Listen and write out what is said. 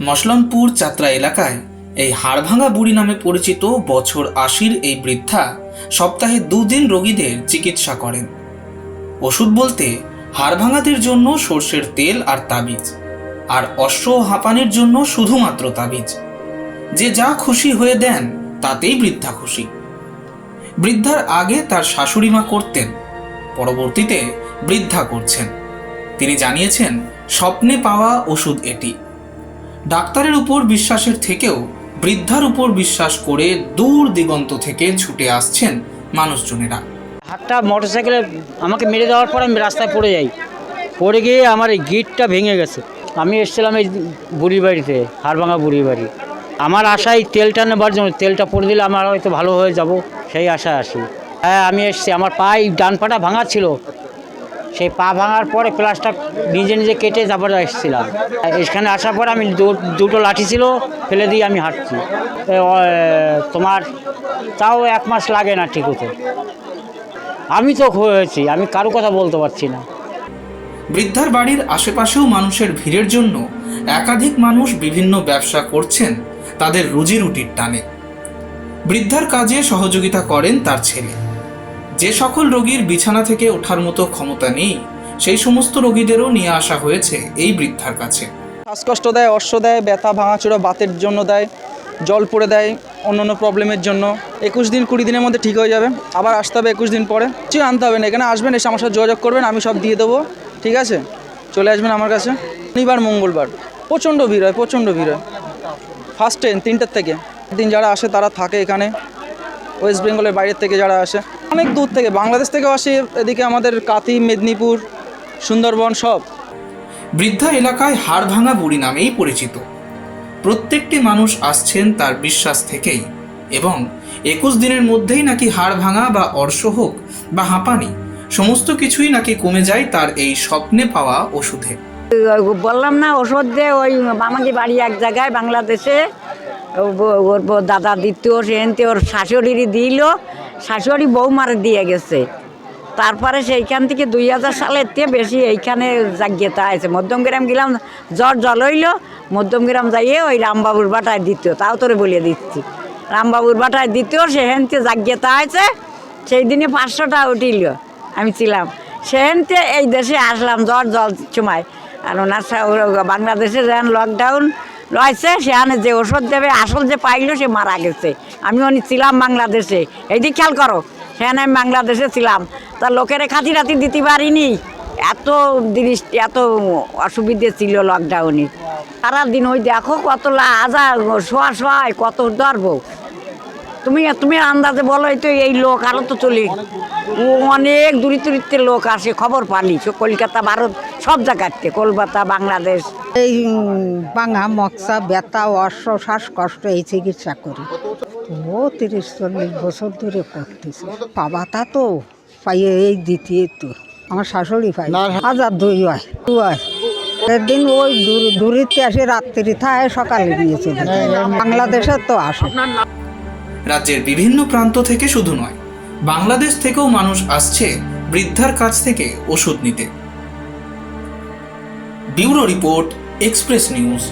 মশলনপুর চাত্রা এলাকায় এই হাড়ভাঙা বুড়ি নামে পরিচিত বছর আশির এই বৃদ্ধা সপ্তাহে দুদিন রোগীদের চিকিৎসা করেন। ওষুধ বলতে হাড়ভাঙাদের জন্য সর্ষের তেল আর তাবিজ, আর অশ্ব হাঁপানির জন্য শুধুমাত্র তাবিজ। যে যা খুশি হয়ে দেন, তাতেই বৃদ্ধা খুশি। বৃদ্ধার আগে তার শাশুড়ি মা করতেন, পরবর্তীতে বৃদ্ধা করছেন। তিনি জানিয়েছেন, স্বপ্নে পাওয়া ওষুধ এটি। ডাক্তারের উপর বিশ্বাসের থেকেও বৃদ্ধার উপর বিশ্বাস করে দূর দিগন্ত থেকে ছুটে আসছেন মানুষজনেরা। হাতটা মোটরসাইকেলে আমাকে মেরে দেওয়ার পর আমি রাস্তায় পড়ে যাই। পড়ে গিয়ে আমার এই গিটটা ভেঙে গেছে। আমি এসেছিলাম এই বুড়ির বাড়িতে, হাড়ভাঙা বুড়ির বাড়ি। আমার আশায় তেলটা নেবার জন্য, তেলটা পড়ে দিলে আমার হয়তো ভালো হয়ে যাব, সেই আশায় আসি। হ্যাঁ আমি এসছি। আমার পায়ে ডান পাটা ভাঙা ছিল সেই পা ভাঙার পরে প্লাস্টার নিজে নিজে কেটে তারপরে এসেছিলাম। এখানে আসার পরে আমি দুটো লাঠি ছিল, ফেলে দিয়ে আমি হাঁটছি। তোমার তাও এক মাস লাগে না ঠিক হতে আমি তো হয়েছি, আমি কারও কথা বলতে পারছি না। বৃদ্ধার বাড়ির আশেপাশেও মানুষের ভিড়ের জন্য একাধিক মানুষ বিভিন্ন ব্যবসা করছেন তাদের রুজি রুটির টানে। বৃদ্ধার কাজে সহযোগিতা করেন তার ছেলে। যে সকল রোগীর বিছানা থেকে ওঠার মতো ক্ষমতা নেই, সেই সমস্ত রোগীদেরও নিয়ে আসা হয়েছে এই বৃদ্ধার কাছে। শ্বাসকষ্ট দেয়, অশ্ব দেয়, ব্যথা, ভাঙাচোরা, বাতের জন্য দেয়, জল পড়ে দেয় অন্য অন্য প্রবলেমের জন্য। একুশ দিন কুড়ি দিনের মধ্যে ঠিক হয়ে যাবে। আবার আসতে হবে একুশ দিন পরে। কিছু আনতে হবে না। এখানে আসবেন, এসে আমার সাথে যোগাযোগ করবেন, আমি সব দিয়ে দেবো। ঠিক আছে? চলে আসবেন আমার কাছে। শনিবার, মঙ্গলবার। প্রচণ্ড ভিড় হয়, প্রচণ্ড ভিড় হয়। ফার্স্ট ট্রেন, তিনটার থেকে। দিন যারা আসে, তারা থাকে এখানে। ওয়েস্ট বেঙ্গলের বাইরের থেকে যারা আসে। অনেক দূর থেকে বাংলাদেশ থেকেও আসে এদিকে আমাদের কাতি মেদিনীপুর সুন্দরবন সব। বৃদ্ধা এলাকায় হাড় ভাঙা বুড়ি নামেই পরিচিত। প্রত্যেকটি মানুষ আসছেন তার বিশ্বাস থেকেই এবং একুশ দিনের মধ্যেই নাকি হাড় ভাঙা বা অর্শ হোক বা হাঁপানি সমস্ত কিছুই নাকি কমে যায় তার এই স্বপ্নে পাওয়া ওষুধে। বললাম না ওষুধ দে ওই মামাজি বাড়ি এক জায়গায় বাংলাদেশে। ওর দাদা দ্বিতীয় সেনতে ওর শাশুড়িরই দিল, শাশুড়ি বৌমারে দিয়ে গেছে। তারপরে সেইখান থেকে দুই হাজার সালের থেকে বেশি এইখানে জাগ্যতা আছে। মধ্যমগ্রাম গেলাম, জ্বর জল হইল মধ্যমগ্রাম যাইয়ে ওই রামবাবুর বাটায় দ্বিতীয়, তাও তোরে বলে দিচ্ছি। রামবাবুর বাটায় দ্বিতীয় সেখান থেকে জাগ্যতা আছে, সেই দিনে পাঁচশোটা উঠিল, আমি ছিলাম। সেখানতে এই দেশে আসলাম, জ্বর জল সময়। আর ওনার বাংলাদেশে যেন লকডাউন রয়েছে সেখানে যে ওষুধ দেবে, আসল যে পাইলো, সে মারা গেছে। আমি উনি ছিলাম বাংলাদেশে। এই দিক খেয়াল করো সেখানে আমি বাংলাদেশে ছিলাম। তা লোকের খাতি রাতি দিতে পারিনি। এত জিনিস, এত অসুবিধে ছিল লকডাউনে সারাদিন ওই দেখো কত হাজার, শোয়া শোয়ায় কত ধরবো। তুমি তুমি আন্দাজে বলো এই তো এই লোক আরও তো চলে। ও অনেক দূরি দূরিত্বে লোক আসে খবর পানি। সব কলকাতা ভারত সব জায়গাতে কলকাতা বাংলাদেশ। এই বাঙা মক্সা ব্যথা অশ্ব শ্বাসকষ্ট এই চিকিৎসা করি। ও তিরিশ চল্লিশ বছর ধরে করতেছে। পাবাতা তো পাইয়ে এই দ্বিতীয় তো। আমার শাশুড়ি পাই হাজার দুই হয় দু হয় একদিন ওই দূর- দূরিতে আসে রাত্রি থাকে সকালে নিয়ে চলে যায়। বাংলাদেশের তো আসে। রাজ্যের বিভিন্ন প্রান্ত থেকে শুধু নয়, বাংলাদেশ থেকেও মানুষ আসছে বৃদ্ধার কাছ থেকে ওষুধ নিতে। Bureau report, express news.